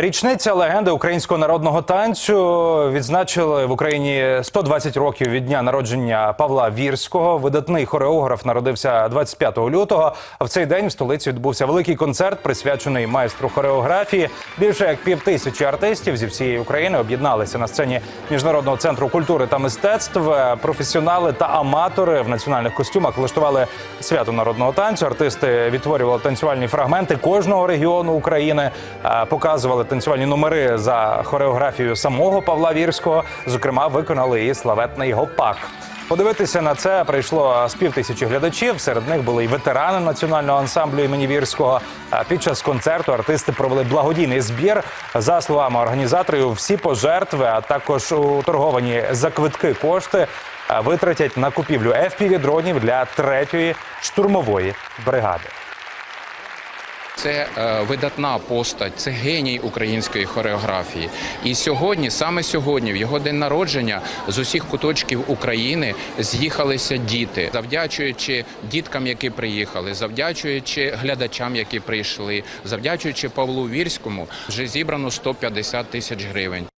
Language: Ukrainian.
Річниця легенди українського народного танцю відзначили в Україні 120 років від дня народження Павла Вірського. Видатний хореограф народився 25 лютого. А в цей день в столиці відбувся великий концерт, присвячений майстру хореографії. Більше як пів тисячі артистів зі всієї України об'єдналися на сцені міжнародного центру культури та мистецтв. Професіонали та аматори в національних костюмах влаштували свято народного танцю. Артисти відтворювали танцювальні фрагменти кожного регіону України, е, показували танцювальні номери за хореографією самого Павла Вірського. Зокрема, виконали і славетний гопак. Подивитися на це прийшло з пів тисячі глядачів. Серед них були і ветерани національного ансамблю імені Вірського. Під час концерту артисти провели благодійний збір. За словами організаторів, всі пожертви, а також уторговані за квитки кошти витратять на купівлю fpv дронів для третьої штурмової бригади. Це е, видатна постать, це геній української хореографії. І сьогодні, саме сьогодні, в його день народження, з усіх куточків України з'їхалися діти, завдячуючи діткам, які приїхали, завдячуючи глядачам, які прийшли, завдячуючи Павлу Вірському, вже зібрано 150 тисяч гривень.